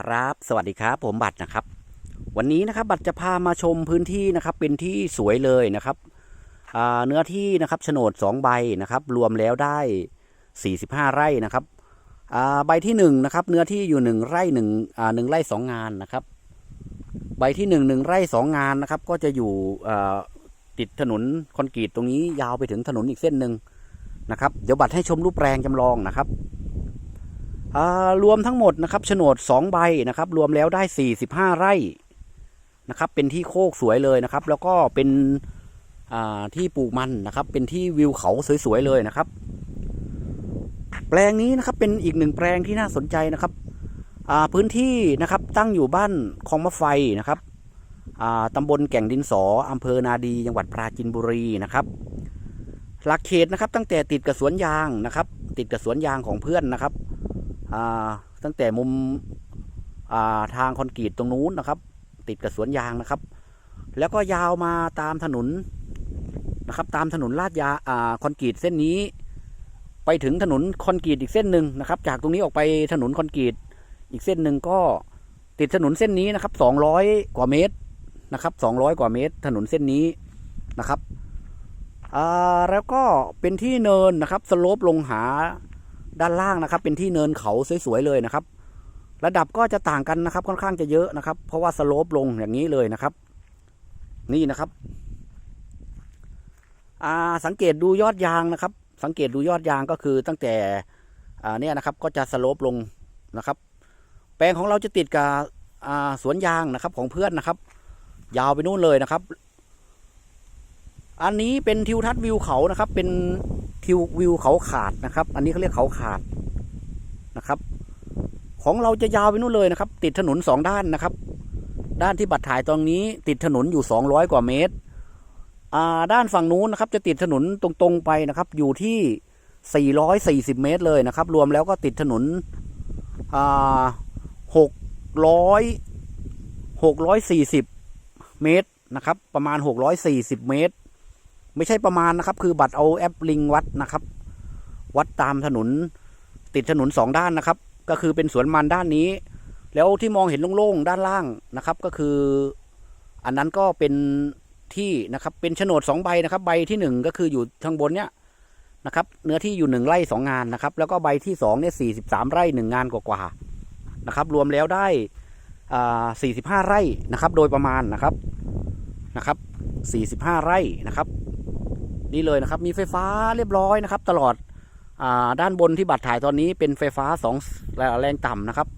ครับ สวัสดีครับผมบัตรนะครับ วันนี้นะครับบัตรจะพามาชมพื้นที่นะครับ เป็นที่สวยเลยนะครับเนื้อที่นะครับโฉนด 2 ใบนะครับ รวมแล้วได้ 45 ไร่นะครับใบที่1นะครับ เนื้อที่อยู่ 1 ไร่1อ่าหนึ่งไร่ 2 งานนะครับ ใบที่ 1 1 ไร่ 2 งานนะครับ ก็จะอยู่ติดถนนคอนกรีตตรงนี้ยาวไปถึงถนนอีกเส้นหนึ่งนะครับ เดี๋ยวบัตรให้ชมรูปแปลงจำลองนะครับ รวมทั้งหมดนะครับโฉนด 2 ใบนะครับ รวมแล้วได้ 45 ไร่นะครับ เป็นที่โคกสวยเลยนะครับ แล้วก็เป็นที่ปลูกมันนะครับ เป็นที่วิวเขาสวยๆเลยนะครับ แปลงนี้นะครับเป็นอีกหนึ่งแปลงที่น่าสนใจนะครับพื้นที่นะครับตั้งอยู่บ้านคลองมะไฟนะครับตำบลแก่งดินสออำเภอนาดีจังหวัดปราจินบุรีนะครับหลักเขตนะครับตั้งแต่ติดกับสวนยางนะครับ ติดกับสวนยางของเพื่อนนะครับ ตั้งแต่มุมาทางคอนกรีตตรงนู้นนะครับ ติดกับสวนยางนะครับ แล้วก็ยาวมาตามถนนนะครับ ตามถนนลาดยาอคอนกรีตเส้นนี้ ไปถึงถนนคอนกรีตอีกเส้นหนึ่งนะครับ จากตรงนี้ออกไปถนนคอนกรีตอีกเส้นหนึ่งก็ติดถนนเส้นนี้นะครับ200 กว่าเมตรนะครับ200 กว่าเมตร ถนนเส้นนี้นะครับแล้วก็เป็นที่เนินนะครับสโลปลงหา ด้านล่างนะครับ เป็นที่เนินเขาสวยๆเลยนะครับ ระดับก็จะต่างกันนะครับ ค่อนข้างจะเยอะนะครับ เพราะว่าสโลปลงอย่างนี้เลยนะครับ นี่นะครับอ่าสังเกตดูยอดยางนะครับ สังเกตดูยอดยางก็คือตั้งแต่อ่าเนี่ยนะครับ ก็จะสโลปลงนะครับ แปลงของเราจะติดกับอ่าสวนยางนะครับของเพื่อนนะครับ ยาวไปนู่นเลยนะครับ อันนี้เป็นทิวทัศน์วิวเขานะครับ เป็นทิววิวเขาขาดนะครับ อันนี้เขาเรียกเขาขาดนะครับ ของเราจะยาวไปนู่นเลยนะครับ ติดถนนสองด้านนะครับ ด้านที่บัตรถ่ายตรงนี้ ติดถนนอยู่สองร้อยกว่าเมตรอ่าด้านฝั่งนู้นนะครับ จะติดถนนตรงๆไปนะครับ อยู่ที่สี่ร้อยสี่สิบเมตรเลยนะครับ รวมแล้วก็ติดถนนหกร้อยหกร้อยสี่สิบเมตรนะครับ ประมาณหกร้อยสี่สิบเมตร ไม่ใช่ประมาณนะครับ คือบัตรเอาแอปลิงวัดนะครับ วัดตามถนนติดถนนสองด้านนะครับ ก็คือเป็นสวนมันด้านนี้ แล้วที่มองเห็นโล่งๆด้านล่างนะครับ ก็คือ อันนั้นก็เป็นที่นะครับ เป็นโฉนดสองใบนะครับ ใบที่หนึ่งก็คืออยู่ทางบนเนี้ยนะครับ เนื้อที่อยู่หนึ่งไร่สองงานนะครับ แล้วก็ใบที่สองเนี่ยสี่สิบสามไร่หนึ่งงานกว่าๆนะครับ รวมแล้วได้อ่าสี่สิบห้าไร่นะครับ โดยประมาณนะครับนะครับสี่สิบห้าไร่นะครับ นี่เลยนะครับ มีไฟฟ้าเรียบร้อยนะครับ ตลอดอด้านบนที่บัตรถ่ายตอนนี้เป็นไฟฟ้าสองแรงต่ำนะครับ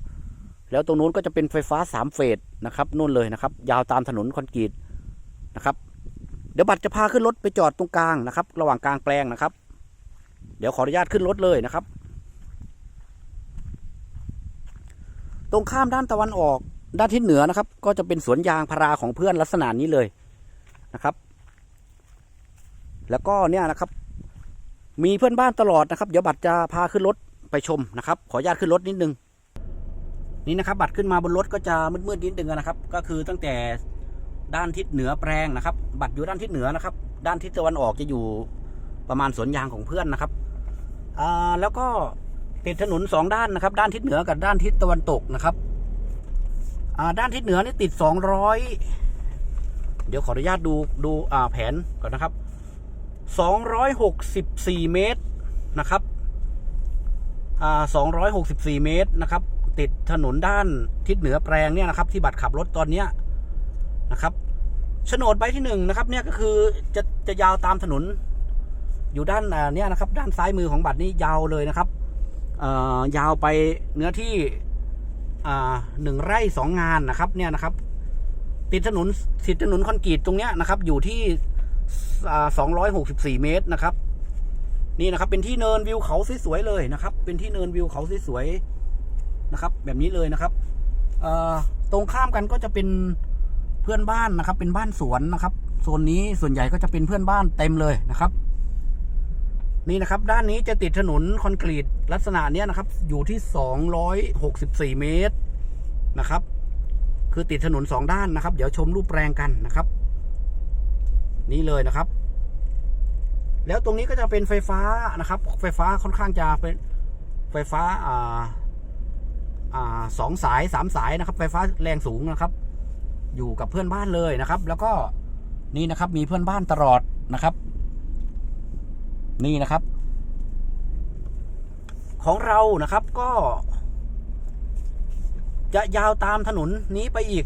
แล้วตรงนู้นก็จะเป็นไฟฟ้าสามเฟสนะครับนู่นเลยนะครับ ยาวตามถนนคอนกรีตนะครับ เดี๋ยวบัตรจะพาขึ้นรถไปจอดตรงกลางนะครับ ระหว่างกลางแปลงนะครับ เดี๋ยวขออนุญาตขึ้นรถเลยนะครับ ตรงข้ามด้านตะวันออกด้านทิศเหนือนะครับ ก็จะเป็นสวนยางพาราของเพื่อนลักษณะนี้เลยนะครับ แล้วก็เนี่ยนะครับ มีเพื่อนบ้านตลอดนะครับ เดี๋ยวบัตรจะพาขึ้นรถไปชมนะครับ ขออนุญาตขึ้นรถนิดนึง นี่นะครับ บัตรขึ้นมาบนรถก็จะมืดๆนิดนึงนะครับ ก็คือตั้งแต่ด้านทิศเหนือแปลงนะครับ บัตรอยู่ด้านทิศเหนือนะครับ ด้านทิศตะวันออกจะอยู่ประมาณสวนยางของเพื่อนนะครับอ่าแล้วก็ติดถนนสองด้านนะครับ ด้านทิศเหนือกับด้านทิศตะวันตกนะครับอ่าด้านทิศเหนือนี่ติดสองร้อยเดี๋ยวขออนุญาตดูดูอ่าแผนก่อนนะครับ 264 เมตรนะครับอ่า264 เมตรนะครับ ติดถนนด้านทิศเหนือแปลงเนี่ยนะครับ ที่บัตรขับรถตอนเนี้ยนะครับโฉนดใบที่หนึ่งนะครับ เนี่ยก็คือจะจะยาวตามถนน อยู่ด้านเนี่ยนะครับ ด้านซ้ายมือของบัตรนี้ยาวเลยนะครับยาวไปเนื้อที่หนึ่งไร่สองงานนะครับ เนี่ยนะครับ ติดถนนติดถนนคอนกรีตตรงเนี้ยนะครับ อยู่ที่ สองร้อยหกสิบสี่เมตรนะครับ นี่นะครับ เป็นที่เนินวิวเขาสวยๆเลยนะครับ เป็นที่เนินวิวเขาสวยๆนะครับ แบบนี้เลยนะครับตรงข้ามกันก็จะเป็นเพื่อนบ้านนะครับ เป็นบ้านสวนนะครับโซนนี้ส่วนใหญ่ก็จะเป็นเพื่อนบ้านเต็มเลยนะครับ นี่นะครับ ด้านนี้จะติดถนนคอนกรีตลักษณะเนี้ยนะครับ อยู่ที่สองร้อยหกสิบสี่เมตรนะครับ คือติดถนนสองด้านนะครับ เดี๋ยวชมรูปแปลงกันนะครับ นี่เลยนะครับ แล้วตรงนี้ก็จะเป็นไฟฟ้านะครับ ไฟฟ้าค่อนข้างจะเป็นไฟฟ้าอ่าอ่าสองสายสามสายนะครับ ไฟฟ้าแรงสูงนะครับ อยู่กับเพื่อนบ้านเลยนะครับ แล้วก็นี่นะครับมีเพื่อนบ้านตลอดนะครับ นี่นะครับ ของเรานะครับก็ จะยาวตามถนนนี้ไปอีก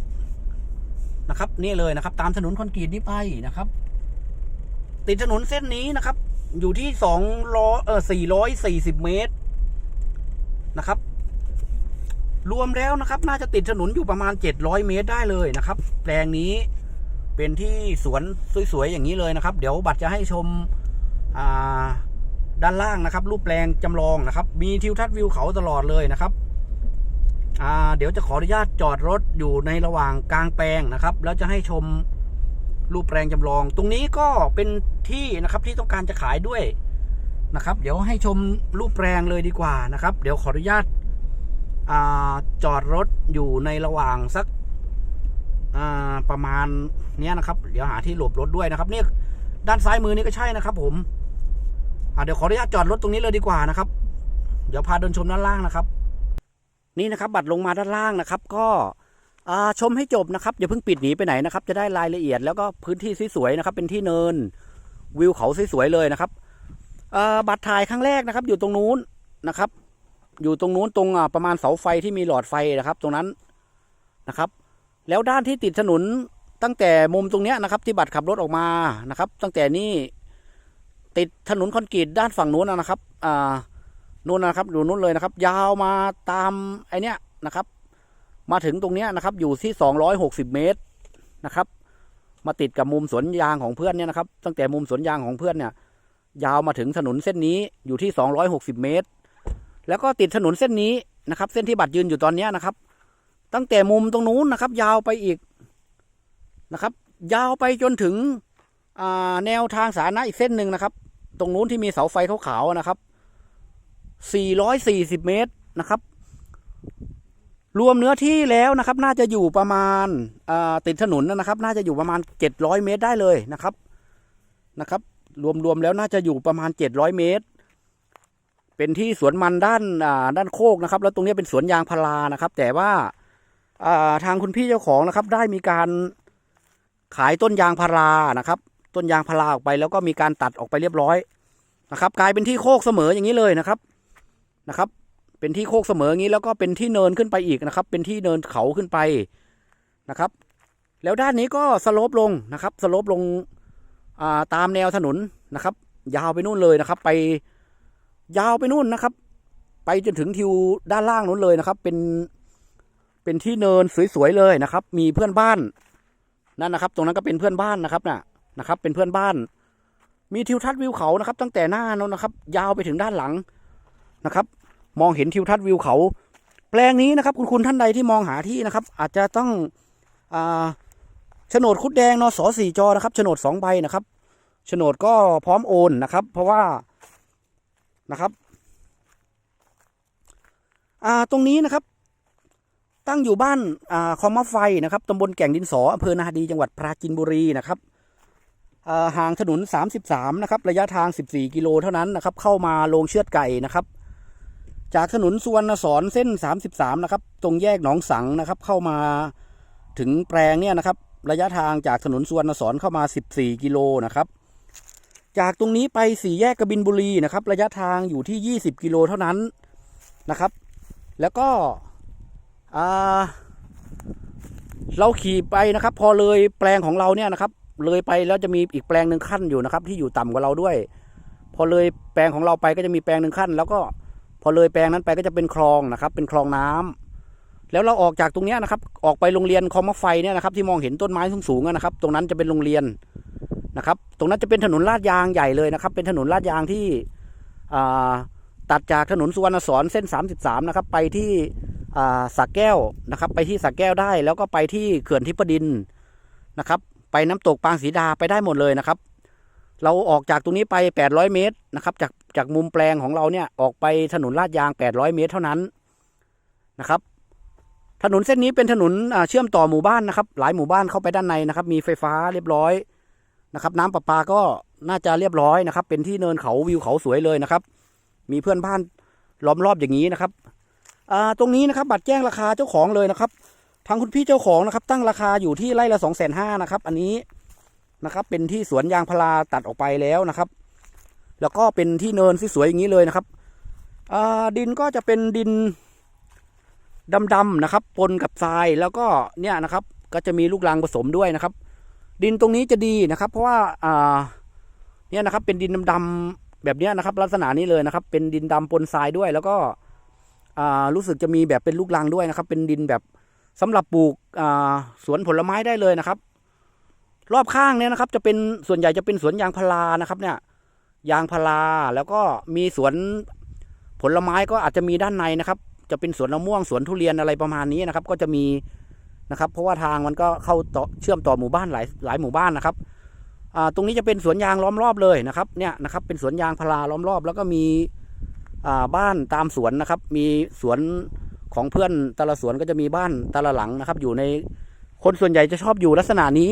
นะครับ นี่เลยนะครับ ตามถนนคอนกรีตนี้ไปนะครับ ติดถนนเส้นนี้นะครับ อยู่ที่สองร้อยเออสี่ร้อยสี่สิบเมตรนะครับ รวมแล้วนะครับ น่าจะติดถนนอยู่ประมาณเจ็ดร้อยเมตรได้เลยนะครับ แปลงนี้เป็นที่สวนสวยๆอย่างนี้เลยนะครับ เดี๋ยวบัตรจะให้ชมอ่าด้านล่างนะครับ รูปแปลงจำลองนะครับ มีทิวทัศน์วิวเขาตลอดเลยนะครับอ่าเดี๋ยวจะขออนุญาตจอดรถอยู่ในระหว่างกลางแปลงนะครับ แล้วจะให้ชม รูปแปลงจำลอง ตรงนี้ก็เป็นที่นะครับที่ต้องการจะขายด้วยนะครับ เดี๋ยวให้ชมรูปแปลงเลยดีกว่านะครับ เดี๋ยวขออนุญาตาจอดรถอยู่ในระหว่างสักประมาณเนี้ยนะครับ เดี๋ยวหาที่หลบรถด้วยนะครับเนี่ยด้านซ้ายมือนี่ก็ใช่นะครับ ผมเดี๋ยวขออนุญาตจอดรถตรงนี้เลยดีกว่านะครับ เดี๋ยวพาเดินชมด้านล่างนะครับ นี่นะครับ บัตรลงมาด้านล่างนะครับ ก็ ชมให้จบนะครับอย่าเพิ่งปิดหนีไปไหนนะครับ จะได้รายละเอียดแล้วก็พื้นที่สวยๆนะครับ เป็นที่เนินวิวเขาสวยๆเลยนะครับบัตรถ่ายครั้งแรกนะครับ อยู่ตรงนู้นนะครับ อยู่ตรงนู้นตรงประมาณเสาไฟที่มีหลอดไฟนะครับ ตรงนั้นนะครับ แล้วด้านที่ติดถนนตั้งแต่มุมตรงเนี้ยนะครับ ที่บัตรขับรถออกมานะครับ ตั้งแต่นี่ติดถนนคอนกรีตด้านฝั่งนู้นนะครับอ่านู่นนะครับอยู่นู่นเลยนะครับ ยาวมาตามไอเนี้ยนะครับ มาถึงตรงนี้นะครับ อยู่ที่สองร้อยหกสิบเมตรนะครับ มาติดกับมุมสวนยางของเพื่อนเนี่ยนะครับ ตั้งแต่มุมสวนยางของเพื่อนเนี่ย ยาวมาถึงถนนเส้นนี้อยู่ที่สองร้อยหกสิบเมตร แล้วก็ติดถนนเส้นนี้นะครับ เส้นที่บัตรยืนอยู่ตอนนี้นะครับ ตั้งแต่มุมตรงนู้นนะครับ ยาวไปอีกนะครับ ยาวไปจนถึงแนวทางสาธารณะอีกเส้นหนึ่งนะครับ ตรงนู้นที่มีเสาไฟขาวๆนะครับ 440 เมตรนะครับ รวมเนื้อที่แล้วนะครับ น่าจะอยู่ประมาณติดถนนนะครับ น่าจะอยู่ประมาณ 700 เมตรได้เลยนะครับนะครับ รวมๆแล้วน่าจะอยู่ประมาณ 700 เมตร เป็นที่สวนมันด้านด้านโคกนะครับ แล้วตรงนี้เป็นสวนยางพารานะครับ แต่ว่าทางคุณพี่เจ้าของนะครับ ได้มีการขายต้นยางพารานะครับ ต้นยางพาราออกไปแล้วก็มีการตัดออกไปเรียบร้อยนะครับ กลายเป็นที่โคกเสมออย่างนี้เลยนะครับนะครับ เป็นที่โคกเสมออย่างนี้แล้วก็เป็นที่เนินขึ้นไปอีกนะครับ เป็นที่เนินเขาขึ้นไปนะครับ แล้วด้านนี้ก็สโลปลงนะครับสโลปลงาตามแนวถนนนะครับ ยาวไปนู่นเลยนะครับ ไปยาวไปนู่นนะครับ ไปจนถึงทิวด้านล่างนู้นเลยนะครับ เป็นเป็นที่เนินสวยๆเลยนะครับ มีเพื่อนบ้านนั่นนะครับ ตรงนั้นก็เป็นเพื่อนบ้านนะครับน่ะนะครับ เป็นเพื่อนบ้าน มีทิวทัศน์วิวเขานะครับ ตั้งแต่หน้านู้นนะครับ ยาวไปถึงด้านหลังนะครับ มองเห็นทิวทัศน์วิวเขา แปลงนี้นะครับ คุณคุณท่านใดที่มองหาที่นะครับ อาจจะต้องอาโฉนดคุดแดงนสสี่จอนะครับโฉนดสองใบนะครับโฉนดก็พร้อมโอนนะครับ เพราะว่านะครับอ่าตรงนี้นะครับ ตั้งอยู่บ้านอ่าคองมะไฟนะครับตำบลแก่งดินสออำเภอนาดีจังหวัดปราจีนบุรีนะครับห่างถนน 33 นะครับ ระยะทาง 14 กิโลเท่านั้นนะครับ เข้ามาโรงเชือดไก่นะครับ จากถนนสุวรรณสอนเส้น 33 นะครับ ตรงแยกหนองสังนะครับ เข้ามาถึงแปลงเนี่ยนะครับ ระยะทางจากถนนสุวรรณสอนเข้ามา 14 กิโลนะครับ จากตรงนี้ไปสี่แยกกบินบุรีนะครับ ระยะทางอยู่ที่ 20 กิโลเท่านั้นนะครับ แล้วก็เราขี่ไปนะครับ พอเลยแปลงของเราเนี่ยนะครับ เลยไปแล้วจะมีอีกแปลงหนึ่งขั้นอยู่นะครับ ที่อยู่ต่ำกว่าเราด้วย พอเลยแปลงของเราไปก็จะมีแปลงหนึ่งขั้น แล้วก็ พอเลยแปลงนั้นไปก็จะเป็นคลองนะครับ เป็นคลองน้ำแล้วเราออกจากตรงนี้นะครับ ออกไปโรงเรียนคอมไฟเนี่ยนะครับ ที่มองเห็นต้นไม้สูงๆนะครับ ตรงนั้นจะเป็นโรงเรียนนะครับ ตรงนั้นจะเป็นถนนลาดยางใหญ่เลยนะครับ เป็นถนนลาดยางที่ตัดจากถนนสุวรรณสอนเส้น 33 นะครับ ไปที่สักแก้วนะครับ ไปที่สักแก้วได้ แล้วก็ไปที่เขื่อนทิพดินนะครับ ไปน้ำตกปางศรีดาไปได้หมดเลยนะครับ เราออกจากตรงนี้ไป 800 เมตรนะครับ จาก จากมุมแปลงของเราเนี่ยออกไปถนนลาดยาง 800 เมตรเท่านั้นนะครับ ถนนเส้นนี้เป็นถนนเชื่อมต่อหมู่บ้านนะครับ หลายหมู่บ้านเข้าไปด้านในนะครับ มีไฟฟ้าเรียบร้อยนะครับ น้ำประปาก็น่าจะเรียบร้อยนะครับ เป็นที่เนินเขาวิวเขาสวยเลยนะครับ มีเพื่อนบ้านล้อมรอบอย่างนี้นะครับตรงนี้นะครับ บัตรแจ้งราคาเจ้าของเลยนะครับทางคุณพี่เจ้าของนะครับ ตั้งราคาอยู่ที่ไร่ละสองแสนห้านะครับ อันนี้นะครับ เป็นที่สวนยางพาราตัดออกไปแล้วนะครับ แล้วก็เป็นที่เนินที่สวยอย่างนี้เลยนะครับดินก็จะเป็นดินดำๆนะครับ ปนกับทรายแล้วก็เนี่ยนะครับ ก็จะมีลูกรังผสมด้วยนะครับ ดินตรงนี้จะดีนะครับ เพราะว่าเนี่ยนะครับ เป็นดินดำๆแบบเนี้ยนะครับ ลักษณะนี้เลยนะครับ เป็นดินดำปนทรายด้วย แล้วก็รู้สึกจะมีแบบเป็นลูกรังด้วยนะครับ เป็นดินแบบสำหรับปลูกสวนผลไม้ได้เลยนะครับ รอบข้างเนี่ยนะครับ จะเป็นส่วนใหญ่จะเป็นสวนยางพารานะครับ เนี่ย ยางพาราแล้วก็มีสวนผลไม้ก็อาจจะมีด้านในนะครับ จะเป็นสวนมะม่วงสวนทุเรียนอะไรประมาณนี้นะครับ ก็จะมีนะครับ เพราะว่าทางมันก็เข้าต่อเชื่อมต่อหมู่บ้านหลายหลายหมู่บ้านนะครับตรงนี้จะเป็นสวนยางล้อมรอบเลยนะครับเนี่ยนะครับ เป็นสวนยางพาราล้อมรอบ แล้วก็มีบ้านตามสวนนะครับ มีสวนของเพื่อนแต่ละสวนก็จะมีบ้านแต่ละหลังนะครับ อยู่ในคนส่วนใหญ่จะชอบอยู่ลักษณะนี้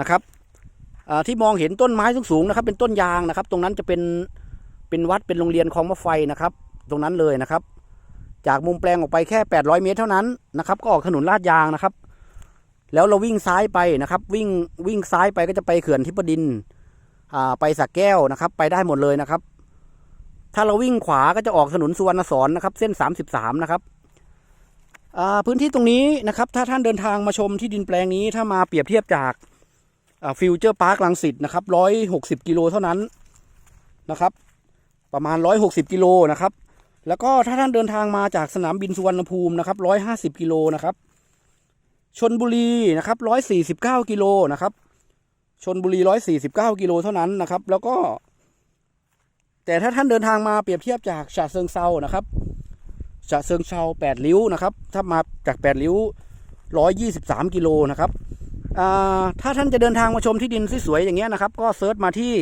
นะครับ ที่มองเห็นต้นไม้สูงๆนะครับ เป็นต้นยางนะครับ ตรงนั้นจะเป็นเป็นวัดเป็นโรงเรียนคลองมะไฟนะครับ ตรงนั้นเลยนะครับ จากมุมแปลงออกไปแค่ 800 เมตรเท่านั้นนะครับ ก็ออกถนนลาดยางนะครับ แล้วเราวิ่งซ้ายไปนะครับ วิ่งวิ่งซ้ายไปก็จะไปเขื่อนทิพดินอ่าไปสักแก้วนะครับ ไปได้หมดเลยนะครับ ถ้าเราวิ่งขวาก็จะออกถนนสุวรรณสอนนะครับ เส้น 33 นะครับอ่าพื้นที่ตรงนี้นะครับ ถ้าท่านเดินทางมาชมที่ดินแปลงนี้ถ้ามาเปรียบเทียบจาก ฟิวเจอร์พาร์คลังสิตนะครับร้อยหกสิบกิโลเท่านั้นนะครับ ประมาณร้อยหกสิบกิโลนะครับ แล้วก็ถ้าท่านเดินทางมาจากสนามบินสุวรรณภูมินะครับร้อยห้าสิบกิโลนะครับชนบุรีนะครับร้อยสี่สิบเก้ากิโลนะครับชนบุรีร้อยสี่สิบเก้ากิโลเท่านั้นนะครับ แล้วก็ แต่ถ้าท่านเดินทางมาเปรียบเทียบจากฉะเชิงเซานะครับฉะเชิงเซาแปดริ้วนะครับ ถ้ามาจากแปดริ้วร้อยยี่สิบสามกิโลนะครับ ถ้าท่านจะเดินทางมาชมที่ดินสวยๆอย่างเงี้ยนะครับ ก็เซิร์ชมาที่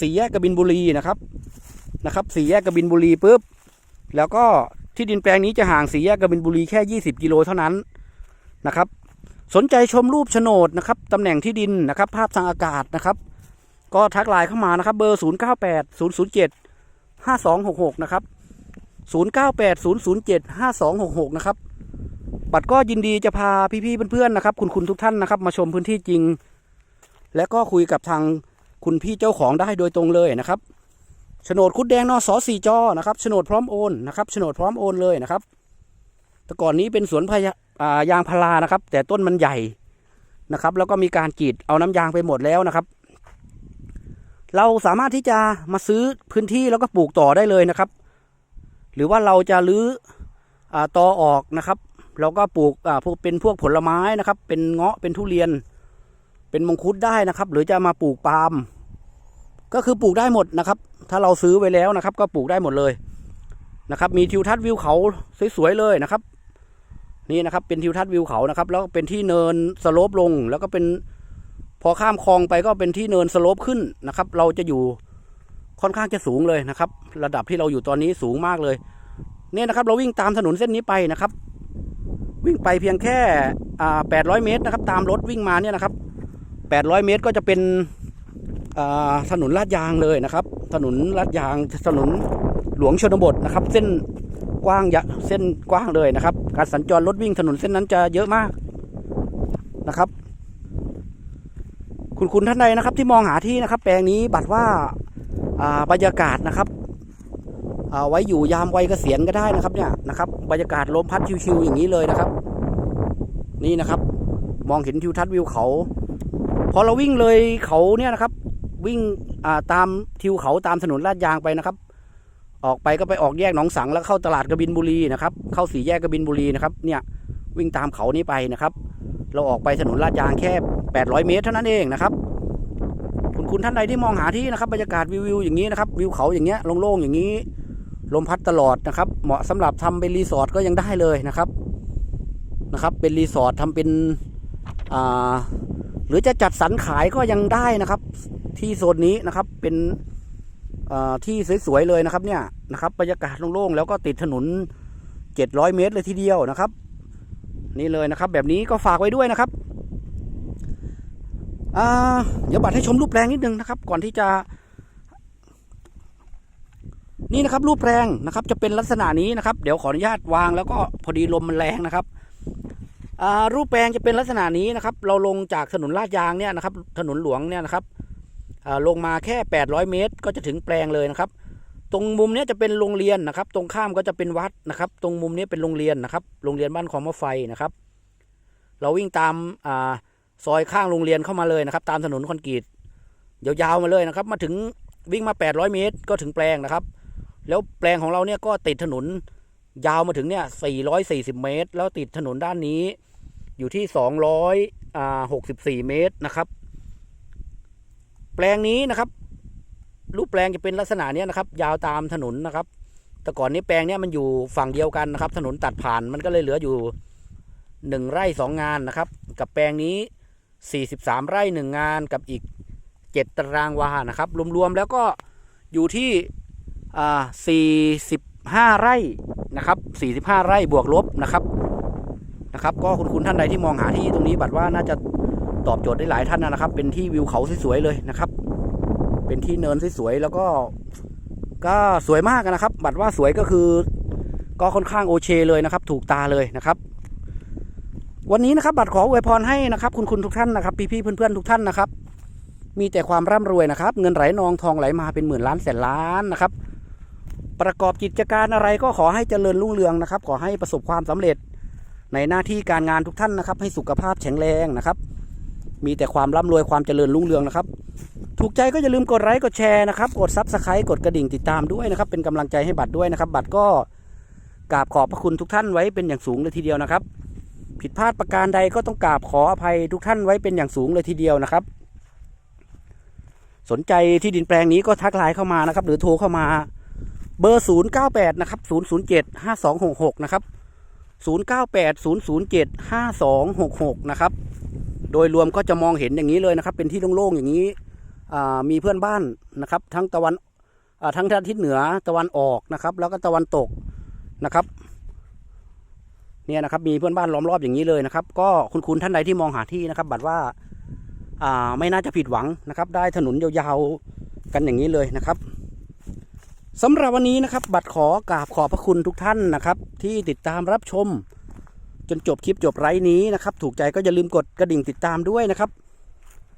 สี่แยกกบินบุรีนะครับนะครับสี่แยกกบินบุรีปุ๊บแล้วก็ที่ดินแปลงนี้จะห่างสี่แยกกบินบุรีแค่ 20 กิโลเท่านั้นนะครับ สนใจชมรูปโฉนดนะครับตำแหน่งที่ดินนะครับ ภาพทางอากาศนะครับ ก็ทักไลน์เข้ามานะครับ เบอร์ 0 9 8 0 0 7 5 2 6 6 นะครับ 0 9 8 0 0 7 5 2 6 6 นะครับ บัตรก็ยินดีจะพาพี่ๆเพื่อนๆนะครับ คุณคุณทุกท่านนะครับ มาชมพื้นที่จริง และก็คุยกับทางคุณพี่เจ้าของได้โดยตรงเลยนะครับโฉนดคุดแดงนอสอสี่จอนะครับโฉนดพร้อมโอนนะครับโฉนดพร้อมโอนเลยนะครับ แต่ก่อนนี้เป็นสวนพยายางพารานะครับ แต่ต้นมันใหญ่นะครับ แล้วก็มีการกรีดเอาน้ำยางไปหมดแล้วนะครับ เราสามารถที่จะมาซื้อพื้นที่แล้วก็ปลูกต่อได้เลยนะครับ หรือว่าเราจะรื้ออ่าตอออกนะครับ เราก็ปลูกอ่าพวกเป็นพวกผลไม้นะครับ เป็นเงาะเป็นทุเรียน เป็นมังคุดได้นะครับ หรือจะมาปลูกปาล์มก็คือปลูกได้หมดนะครับ ถ้าเราซื้อไว้แล้วนะครับ ก็ปลูกได้หมดเลยนะครับ มีทิวทัศน์วิวเขาสวยๆเลยนะครับ นี่นะครับ เป็นทิวทัศน์วิวเขานะครับ แล้วเป็นที่เนินสโลปลง แล้วก็เป็นพอข้ามคลองไปก็เป็นที่เนินสโลปขึ้นนะครับ เราจะอยู่ค่อนข้างจะสูงเลยนะครับ ระดับที่เราอยู่ตอนนี้สูงมากเลย เนี่ยนะครับ เราวิ่งตามถนนเส้นนี้ไปนะครับ วิ่งไปเพียงแค่อ่า800 เมตรนะครับ ตามรถวิ่งมาเนี่ยนะครับ 800 เมตรก็จะเป็นอ่าถนนลาดยางเลยนะครับ ถนนลาดยางถนนหลวงชนบทนะครับ เส้นกว้างยะเส้นกว้างเลยนะครับ การสัญจรรถวิ่งถนนเส้นนั้นจะเยอะมากนะครับ คุณคุณท่านใดนะครับ ที่มองหาที่นะครับ แปลงนี้บัตรว่าอ่าบรรยากาศนะครับ ไว้อยู่ยามวัยเกษียณก็ได้นะครับเนี่ยนะครับบรรยากาศลมพัดชิวๆอย่างนี้เลยนะครับ นี่นะครับ มองเห็นทิวทัศน์วิวเขา พอเราวิ่งเลยเขาเนี่ยนะครับ วิ่งาตามทิวเขาตามถนนลาดยางไปนะครับ ออกไปก็ไปออกแยกหนองสังแล้วเข้าตลาดกระบินบุรีนะครับ เข้าสี่แยกกระบินบุรีนะครับ เนี่ยวิ่งตามเขานี้ไปนะครับ เราออกไปถนนลาดยางแค่ 800 เมตรเท่านั้นเองนะครับคุณคุณท่านใดที่มองหาที่นะครับบรรยากาศวิวๆอย่างนี้นะครับวิวเขาอย่างเงี้ยโล่งๆอย่างนี้ ลมพัดตลอดนะครับ เหมาะสำหรับทำเป็นรีสอร์ทก็ยังได้เลยนะครับนะครับ เป็นรีสอร์ททำเป็นอ่าหรือจะจัดสรรขายก็ยังได้นะครับ ที่โซนนี้นะครับเป็นอ่าที่สวยๆเลยนะครับเนี่ยนะครับบรรยากาศโล่งๆแล้วก็ติดถนน 700 เมตรเลยทีเดียวนะครับ นี่เลยนะครับ แบบนี้ก็ฝากไว้ด้วยนะครับอ่าเดี๋ยวบัตรให้ชมรูปแปลงนิดนึงนะครับ ก่อนที่จะ นี่นะครับรูปแปลงนะครับจะเป็นลักษณะนี้นะครับ เดี๋ยวขออนุญาตวางแล้วก็พอดีลมมันแรงนะครับรูปแปลงจะเป็นลักษณะนี้นะครับ เราลงจากถนนลาดยางเนี่ยนะครับ ถนนหลวงเนี่ยนะครับลงมาแค่ 800 เมตร ก็จะถึงแปลงเลยนะครับ ตรงมุมนี้จะเป็นโรงเรียนนะครับ ตรงข้ามก็จะเป็นวัดนะครับ ตรงมุมนี้เป็นโรงเรียนนะครับ โรงเรียนบ้านของมะไฟนะครับ เราวิ่งตามอซอยข้างโรงเรียนเข้ามาเลยนะครับ ตามถนนคอนกรีตยาวๆมาเลยนะครับ มาถึงวิ่งมา 800 เมตร ก็ถึงแปลงนะครับ แล้วแปลงของเราเนี่ยก็ติดถนนยาวมาถึงเนี่ย 440 เมตร แล้วติดถนนด้านนี้อยู่ที่ 264 เมตรนะครับ แปลงนี้นะครับ รูปแปลงจะเป็นลักษณะเนี้ยนะครับ ยาวตามถนนนะครับ แต่ก่อนนี้แปลงเนี้ยมันอยู่ฝั่งเดียวกันนะครับ ถนนตัดผ่านมันก็เลยเหลืออยู่หนึ่งไร่สองงานนะครับ กับแปลงนี้ 43 ไร่หนึ่งงานกับอีก 7 ตารางวานะครับ รวมๆแล้วก็อยู่ที่ อ่า45ไร่นะครับ45ไร่บวกลบนะครับนะครับ ก็คุณคุณท่านใดที่มองหาที่ตรงนี้บัตรว่าน่าจะตอบโจทย์ได้หลายท่านนะครับ เป็นที่วิวเขาสวยๆเลยนะครับ เป็นที่เนินสวยๆแล้วก็ก็สวยมากนะครับ บัตรว่าสวยก็คือ ก็ค่อนข้างโอเคเลยนะครับ ถูกตาเลยนะครับ วันนี้นะครับ บัตรขออวยพรให้นะครับ คุณคุณทุกท่านนะครับ พี่ๆเพื่อนๆทุกท่านนะครับ มีแต่ความร่ำรวยนะครับ เงินไหลนองทองไหลมาเป็นหมื่นล้านแสนล้านนะครับ ประกอบกิจการอะไรก็ขอให้เจริญรุ่งเรืองนะครับ ขอให้ประสบความสำเร็จในหน้าที่การงานทุกท่านนะครับ ให้สุขภาพแข็งแรงนะครับ มีแต่ความร่ำรวยความเจริญรุ่งเรืองนะครับ ถูกใจก็อย่าลืมกดไลค์กดแชร์นะครับ กดซับสไครต์กดกระดิ่งติดตามด้วยนะครับ เป็นกำลังใจให้บัตรด้วยนะครับ บัตรก็กราบขอบพระคุณทุกท่านไว้เป็นอย่างสูงเลยทีเดียวนะครับ ผิดพลาดประการใดก็ต้องกราบขออภัยทุกท่านไว้เป็นอย่างสูงเลยทีเดียวนะครับ สนใจที่ดินแปลงนี้ก็ทักไลน์เข้ามานะครับ หรือโทรเข้ามา เบอร์ 098 นะครับ 007 5266 นะครับ 098 007 5266 นะครับ โดยรวมก็จะมองเห็นอย่างนี้เลยนะครับ เป็นที่โล่งๆอย่างนี้อ่ามีเพื่อนบ้านนะครับ ทั้งตะวันอ่าทั้งทิศเหนือตะวันออกนะครับ แล้วก็ตะวันตกนะครับ เนี่ยนะครับ มีเพื่อนบ้านล้อมรอบอย่างนี้เลยนะครับ ก็คุณคุณท่านใดที่มองหาที่นะครับ บัตรว่าอ่าไม่น่าจะผิดหวังนะครับ ได้ถนนยาวๆกันอย่างนี้เลยนะครับ สำหรับวันนี้นะครับ บัตรขอกราบขอบพระคุณทุกท่านนะครับ ที่ติดตามรับชม จนจบคลิปจบไลฟ์นี้นะครับ ถูกใจก็อย่าลืมกดกระดิ่งติดตามด้วยนะครับ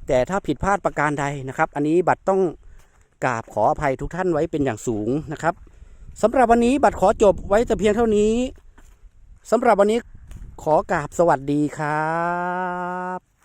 แต่ถ้าผิดพลาดประการใดนะครับ อันนี้บัตรต้องกราบขออภัยทุกท่านไว้เป็นอย่างสูงนะครับสำหรับวันนี้บัตรขอจบไว้แต่เพียงเท่านี้สำหรับวันนี้ขอกราบสวัสดีครับ